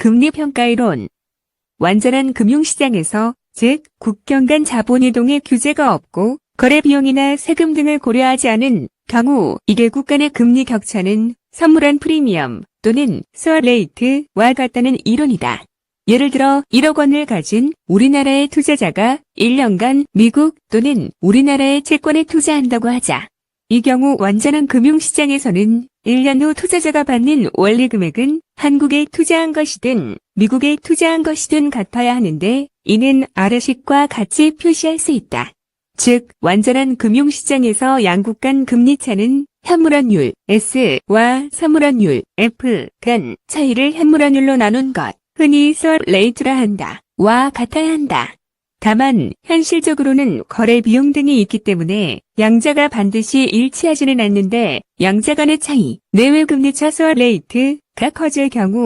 금리 평가 이론. 완전한 금융시장에서 즉 국경 간 자본이동의 규제가 없고 거래 비용이나 세금 등을 고려하지 않은 경우 이개국 간의 금리 격차는 선물한 프리미엄 또는 스왑 레이트와 같다는 이론이다. 예를 들어 1억 원을 가진 우리나라의 투자자가 1년간 미국 또는 우리나라의 채권에 투자한다고 하자. 이 경우 완전한 금융시장에서는 1년 후 투자자가 받는 원리 금액은 한국에 투자한 것이든 미국에 투자한 것이든 같아야 하는데 이는 아래식과 같이 표시할 수 있다. 즉, 완전한 금융시장에서 양국 간 금리 차는 현물환율 S와 선물환율 F 간 차이를 현물환율로 나눈 것, 흔히 스왑 레이트라 한다. 와 같아야 한다. 다만 현실적으로는 거래 비용 등이 있기 때문에 양자가 반드시 일치하지는 않는데 양자 간의 차이, 내외 금리차 스왑 레이트가 커질 경우